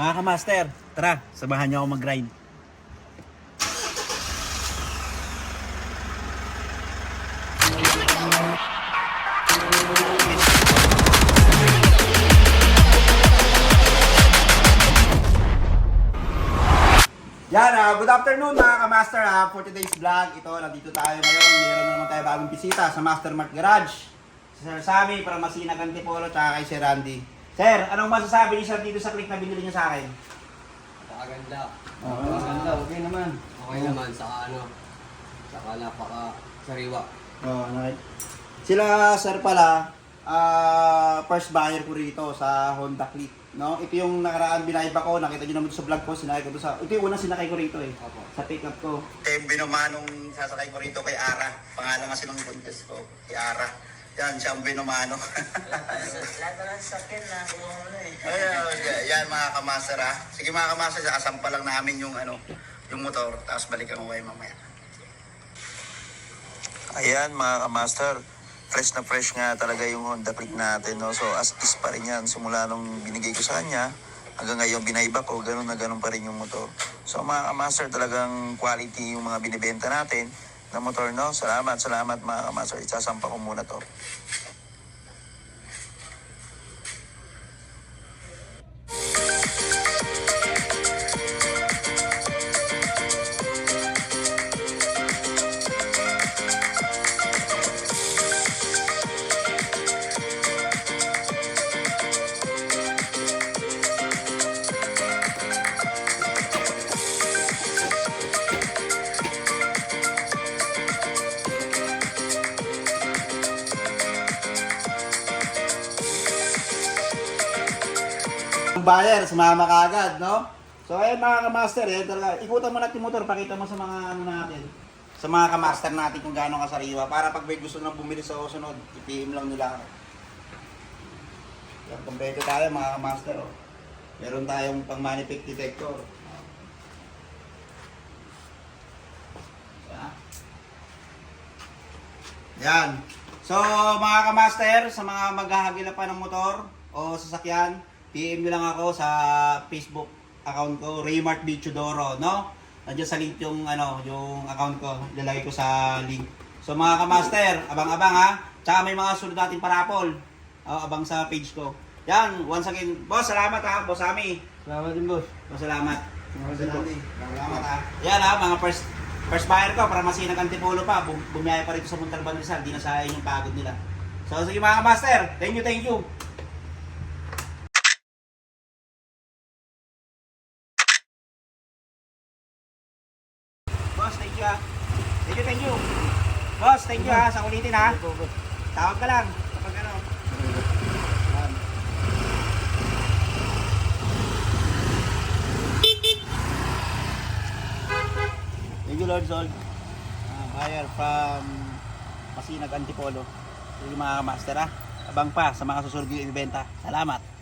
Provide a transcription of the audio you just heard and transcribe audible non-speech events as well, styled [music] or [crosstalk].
Mga kamaster, tara, samahan niyo ako mag-grind. Yan, ah, good afternoon mga kamaster ah, for today's vlog. Ito, nandito tayo ngayon. Meron na naman tayo bagong bisita sa Mastermart Garage. Si Sir Sammy, para Masina Cantipolo, tsaka kay Sir Randy. Sir, anong masasabi niyo sir dito sa click na binili niyo sa akin? Napakaganda. Oo. Napakaganda, okay naman. Okay naman, saka ano, saka napaka sariwa. Oo, oh, Sila sir pala, ah, first buyer ko rito sa Honda Click. No? Ito yung nakaraan binayba ko, nakita niyo naman sa vlog ko, sinakay ko doon sa... Ito yung unang sinakay ko rito eh. Opo. Sa pickup ko. Ito yung binumanong sasakay ko rito kay Ara. Pangalan kasi ng contest ko, kay Ara. Yan, siya ang binumano. Lahat [laughs] na lang sa akin na ano eh. Ayan, yan mga kamaster ha. Sige mga kamaster, asampa lang namin yung ano, yung motor, tapos balikan ko kayo mamaya. Ayan mga kamaster, fresh na fresh nga talaga yung Honda Click natin. No? So as is pa rin yan, simula nung binigay ko sa kanya, hanggang ngayon binayba ko, ganun na ganun pa rin yung motor. So mga kamaster, talagang quality yung mga binibenta natin na motor. No? Salamat, salamat mga kamaster. Isasampa ko muna to. Buyer, sumama ka agad, no? So ayun mga kamaster, eh, talaga, ikutan mo natin yung motor, pakita mo sa mga ano natin, sa mga kamaster natin kung gaano kasariwa, para pag may gusto nang bumili sa susunod, i-PM lang nila. Yan, kompleto tayo mga kamaster, oh. Meron tayong pang manifest detector. Yan. So, mga kamaster, sa mga maghahagila pa ng motor o sasakyan, PM nyo lang ako sa Facebook account ko, Raymart Bichudoro, no? Nandiyan sa link yung, ano, yung account ko, ilalagay ko sa link. So, mga kamaster, abang-abang ha. Tsaka may mga sunod nating parapol. Oh, abang sa page ko. Yan, once again, boss, salamat ha, boss Ami. Salamat din, boss. Boss, salamat. Salamat din po. Salamat ha. Yan ha, mga first first buyer ko para masinag antipolo pa. Bum bumiyaya pa rito sa Montalban Rizal. Di na sayang yung pagod nila. So sige mga master, thank you, thank you. You ha. Thank you, thank you. Boss, thank you ha. Sa ulitin ha. Tawag ka lang. Kapag ano. Thank you, Lord Sol. Uh, buyer from Masinag Antipolo. Yung mga master ha. Abang pa sa mga susunod yung ibenta. Salamat.